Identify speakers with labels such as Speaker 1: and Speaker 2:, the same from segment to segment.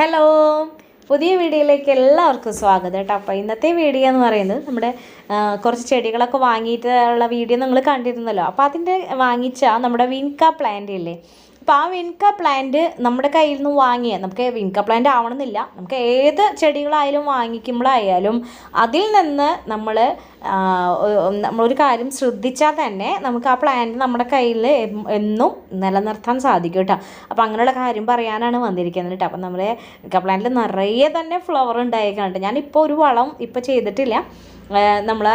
Speaker 1: Hello പുതിയ വീഡിയോയിലേക്ക് എല്ലാവർക്കും സ്വാഗതം കേട്ടോ. അപ്പോൾ ഇന്നത്തെ വീഡിയോ എന്ന് പറയുന്നത് നമ്മുടെ കുറച്ച് ചെടികളൊക്കെ വാങ്ങിയിട്ടുള്ള വീഡിയോ നിങ്ങൾ കണ്ടിരുന്നല്ലോ. അപ്പോൾ അതിന്റെ വാങ്ങിച്ച നമ്മുടെ വിൻക പ്ലാന്റ് ഇല്ലേ? അപ്പോൾ ആ വിൻക പ്ലാന്റ് നമ്മുടെ കയ്യിൽ നിന്ന് വാങ്ങിയ നമുക്ക് വിൻക പ്ലാന്റ് ആവണമെന്നില്ല. നമുക്ക് ഏത് ചെടികളായാലും വാങ്ങിക്കുമ്പോഴായാലും അതിൽ നിന്ന് നമ്മൾ നമ്മളൊരു കാര്യം ശ്രദ്ധിച്ചാൽ തന്നെ നമുക്ക് ആ പ്ലാന്റ് നമ്മുടെ കയ്യിൽ എന്നും നിലനിർത്താൻ സാധിക്കും കേട്ടോ. അപ്പോൾ അങ്ങനെയുള്ള കാര്യം പറയാനാണ് വന്നിരിക്കുന്നത് കേട്ടോ. അപ്പം നമ്മുടെ വിൻക പ്ലാന്റിൽ നിറയെ തന്നെ ഫ്ലവർ ഉണ്ടായേക്കുന്നുണ്ട് ഞാനിപ്പോൾ ഒരു വളം ഇപ്പോൾ ചെയ്തിട്ടില്ല. നമ്മൾ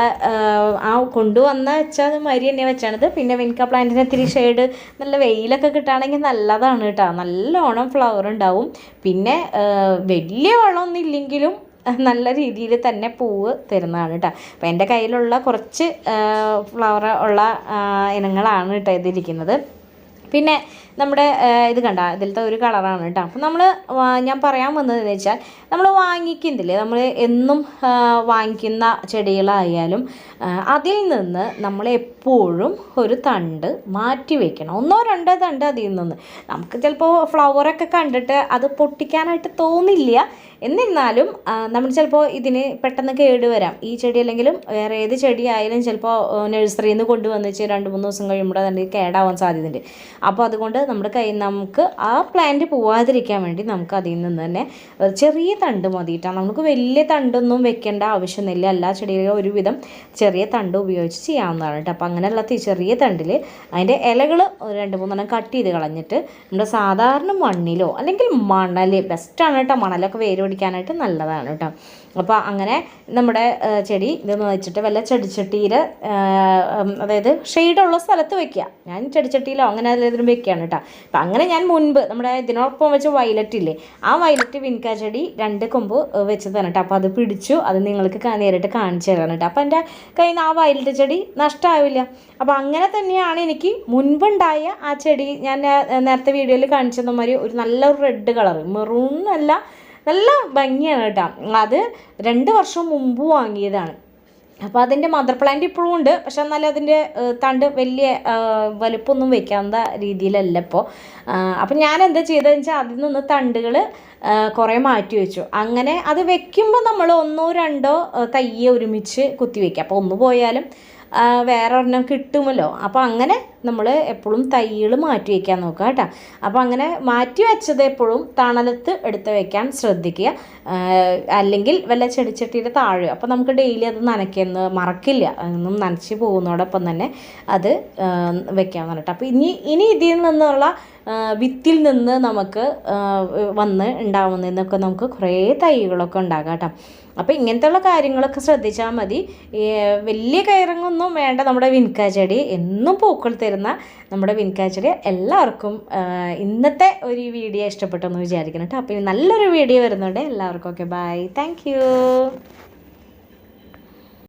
Speaker 1: ആ കൊണ്ടുവന്ന വെച്ചാൽ മരി തന്നെ വെച്ചാണിത്. പിന്നെ വിൻക പ്ലാന്റിന് ഇത്തിരി ഷെയ്ഡ് നല്ല വെയിലൊക്കെ കിട്ടുകയാണെങ്കിൽ നല്ലതാണ് കേട്ടോ നല്ലോണം ഫ്ലവർ ഉണ്ടാവും. പിന്നെ വലിയ വളമൊന്നും ഇല്ലെങ്കിലും നല്ല രീതിയിൽ തന്നെ പൂവ് തരുന്നതാണ് കേട്ടോ അപ്പോൾ എന്റെ കയ്യിലുള്ള കുറച്ച് ഫ്ലവർ ഉള്ള ഇനങ്ങളാണ് കേട്ടോ ഇതിരിക്കുന്നത്. പിന്നെ നമ്മുടെ ഇത് കണ്ട ഇതിലത്തെ ഒരു കളറാണ് കേട്ടോ അപ്പം നമ്മൾ ഞാൻ പറയാൻ വന്നതെന്ന് വെച്ചാൽ നമ്മൾ വാങ്ങിക്കുന്നില്ലേ? നമ്മൾ എന്നും വാങ്ങിക്കുന്ന ചെടികളായാലും അതിൽ നിന്ന് നമ്മൾ എപ്പോഴും ഒരു തണ്ട് മാറ്റി വയ്ക്കണം ഒന്നോ രണ്ടോ തണ്ട് അതിൽ നിന്ന്. നമുക്ക് ചിലപ്പോൾ ഫ്ലവറൊക്കെ കണ്ടിട്ട് അത് പൊട്ടിക്കാനായിട്ട് തോന്നില്ല. എന്നിരുന്നാലും നമ്മൾ ചിലപ്പോൾ ഇതിന് പെട്ടെന്ന് കേട് വരാം. ഈ ചെടി അല്ലെങ്കിലും വേറെ ഏത് ചെടി ആയാലും ചിലപ്പോൾ നഴ്സറിയിൽ നിന്ന് കൊണ്ടുവന്ന് വെച്ച് രണ്ട് മൂന്ന് ദിവസം കഴിയുമ്പോൾ തന്നെ കേടാവാൻ സാധ്യതയുണ്ട്. അപ്പോൾ അതുകൊണ്ട് നമ്മുടെ കയ്യിൽ നമുക്ക് ആ പ്ലാന്റ് പോവാതിരിക്കാൻ വേണ്ടി നമുക്ക് അതിൽ നിന്ന് തന്നെ ചെറിയ തണ്ട് മതിയിട്ടാണ് നമുക്ക് വലിയ തണ്ടൊന്നും വെക്കേണ്ട ആവശ്യമൊന്നുമില്ല. എല്ലാ ചെടികളും ഒരുവിധം ചെറിയ തണ്ട് ഉപയോഗിച്ച് ചെയ്യാവുന്നതാണ് കേട്ടോ അപ്പോൾ അങ്ങനെയുള്ള ചെറിയ തണ്ടിൽ അതിന്റെ ഇലകൾ രണ്ട് മൂന്നെണ്ണം കട്ട് ചെയ്ത് കളഞ്ഞിട്ട് നമ്മുടെ സാധാരണ മണ്ണിലോ അല്ലെങ്കിൽ മണൽ ബെസ്റ്റാണ് കേട്ടോ മണലൊക്കെ വേര് പിടിക്കാനായിട്ട് നല്ലതാണ് കേട്ടോ. അപ്പോൾ അങ്ങനെ നമ്മുടെ ചെടി ഇത് വെച്ചിട്ട് വല്ല ചെടിച്ചട്ടിയിൽ അതായത് ഷെയ്ഡുള്ള സ്ഥലത്ത് വെക്കുക. ഞാൻ ചെടിച്ചട്ടിയിലോ അങ്ങനെ അതിലേതിലും വെക്കുകയാണ് കേട്ടോ. അപ്പം അങ്ങനെ ഞാൻ മുൻപ് നമ്മുടെ ഇതിനോടൊപ്പം വെച്ച വയലറ്റ് ഇല്ലേ ആ വയലറ്റ് വിൻക ചെടി രണ്ട് കൊമ്പ് വെച്ച് തന്നെ കേട്ടോ. അപ്പോൾ അത് പിടിച്ചു അത് നിങ്ങൾക്ക് നേരിട്ട് കാണിച്ചു തരാണ് കേട്ടോ. അപ്പോൾ എന്റെ കയ്യിൽ നിന്ന് ആ വയലറ്റ് ചെടി നഷ്ടമാവില്ല അപ്പോൾ അങ്ങനെ തന്നെയാണ് എനിക്ക് മുൻപുണ്ടായ ആ ചെടി ഞാൻ നേരത്തെ വീഡിയോയിൽ കാണിച്ചതുമാതിരി ഒരു നല്ല റെഡ് കളർ മെറൂൺ അല്ല നല്ല ഭംഗിയാണ് കേട്ടോ. അത് രണ്ട് വർഷം മുമ്പ് വാങ്ങിയതാണ്. അപ്പോൾ അതിന്റെ മദർ പ്ലാന്റ് ഇപ്പോഴും ഉണ്ട്. പക്ഷെ എന്നാലും അതിന്റെ തണ്ട് വലിയ വലുപ്പമൊന്നും വെക്കാവുന്ന രീതിയിലല്ല ഇപ്പോൾ അപ്പം ഞാൻ എന്താ ചെയ്തതെന്ന് വെച്ചാൽ അതിൽ നിന്ന് തണ്ടുകൾ കുറേ മാറ്റി വെച്ചു. അങ്ങനെ അത് വെക്കുമ്പോൾ നമ്മൾ ഒന്നോ രണ്ടോ തയ്യെ ഒരുമിച്ച് കുത്തി വയ്ക്കുക അപ്പോൾ ഒന്ന് പോയാലും വേറെ ഒരെണ്ണം കിട്ടുമല്ലോ. അപ്പോൾ അങ്ങനെ നമ്മൾ എപ്പോഴും തൈകൾ മാറ്റി വയ്ക്കാൻ നോക്കുക കേട്ടോ. അപ്പോൾ അങ്ങനെ മാറ്റി വെച്ചത് എപ്പോഴും തണലത്ത് എടുത്ത് വയ്ക്കാൻ ശ്രദ്ധിക്കുക. അല്ലെങ്കിൽ വല്ല ചെടിച്ചട്ടിയുടെ താഴെ അപ്പോൾ നമുക്ക് ഡെയിലി അത് നനയ്ക്കുന്ന മറക്കില്ല. ഒന്നും നനച്ച് പോകുന്നതോടൊപ്പം തന്നെ അത് വെക്കാൻ പറഞ്ഞിട്ട്. അപ്പോൾ ഇനി ഇനി ഇതിൽ നിന്നുള്ള വിത്തിൽ നിന്ന് നമുക്ക് വന്ന് ഉണ്ടാവുന്നതെന്നൊക്കെ നമുക്ക് കുറേ തൈകളൊക്കെ ഉണ്ടാകാം കേട്ടോ. അപ്പോൾ ഇങ്ങനത്തെയുള്ള കാര്യങ്ങളൊക്കെ ശ്രദ്ധിച്ചാൽ മതി. വലിയ കയറങ്ങൊന്നും വേണ്ട. നമ്മുടെ വിൻകാ ചെടി എന്നും പൂക്കൾ തരുന്ന നമ്മുടെ വിൻകാച്ചടി ചെടി എല്ലാവർക്കും ഇന്നത്തെ ഒരു വീഡിയോ ഇഷ്ടപ്പെട്ടെന്ന് വിചാരിക്കണം കേട്ടോ. അപ്പോൾ ഇനി നല്ലൊരു വീഡിയോ വരുന്നുണ്ട് എല്ലാവർക്കും ഓക്കെ ബൈ താങ്ക്